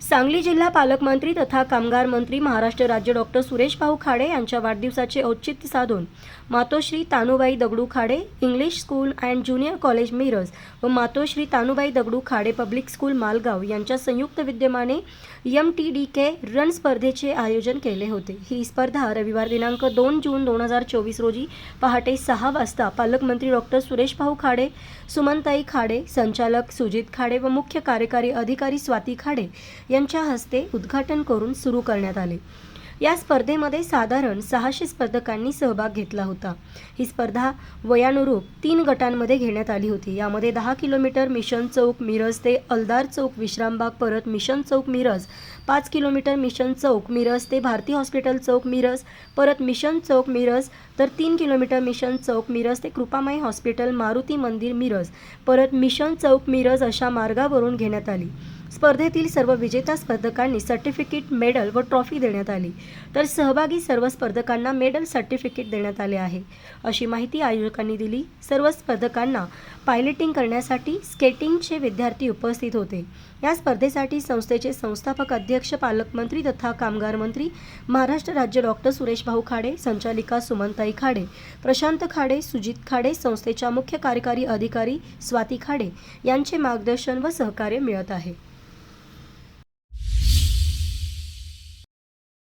सांगली जिल्हा पालकमंत्री तथा कामगार मंत्री महाराष्ट्र राज्य डॉक्टर सुरेश भाऊ खाडे यांच्या वाढदिवसाचे औचित्य साधून Matoshri Tanubai Dagdu Khade English school and junior college Miraj व मातोश्री तानुबाई दगडू खाडे पब्लिक स्कूल मालगाव यांच्या संयुक्त विद्यमाने M T D K run स्पर्धेचे आयोजन केले होते. ही स्पर्धा रविवार दिनांक दोन जून दोन हजार चोवीस रोजी पहाटे सहा वाजता पालकमंत्री डॉक्टर सुरेश भाऊ खाडे सुमनताई खाडे संचालक सुजित खाडे व मुख्य कार्यकारी अधिकारी स्वाती खाडे यांच्या हस्ते उद्घाटन करून सुरू करण्यात आले. या स्पर्धेमध्ये साधारण सहाशे स्पर्धकांनी सहभाग घेतला होता. ही स्पर्धा वयानुरूप तीन गटांमध्ये घेण्यात आली होती. यामध्ये दहा किलोमीटर मिशन चौक मिरज ते अलदार चौक विश्रामबाग परत मिशन चौक मिरज पाच किलोमीटर मिशन चौक मिरज ते भारती हॉस्पिटल चौक मिरज परत मिशन चौक मिरज तर तीन किलोमीटर मिशन चौक मिरज ते कृपामाई हॉस्पिटल मारुती मंदिर मिरज परत मिशन चौक मिरज अशा मार्गावरून घेण्यात आली. स्पर्धेतील सर्व विजेता स्पर्धकांनी सर्टिफिकेट मेडल व ट्रॉफी देण्यात आली. तर सहभागी सर्व स्पर्धकांना मेडल सर्टिफिकेट देण्यात आले आहे. अशी माहिती आयोजकांनी दिली. सर्व स्पर्धकांना पायलटिंग करण्यासाठी स्केटिंगचे विद्यार्थी उपस्थित होते. या स्पर्धेसाठी संस्थेचे संस्थापक अध्यक्ष पालकमंत्री तथा कामगार मंत्री महाराष्ट्र राज्य डॉक्टर सुरेश भाऊ खाडे संचालिका सुमनताई खाडे प्रशांत खाडे सुजित खाडे संस्थेच्या मुख्य कार्यकारी अधिकारी स्वाती खाडे यांचे मार्गदर्शन व सहकार्य मिळत आहे.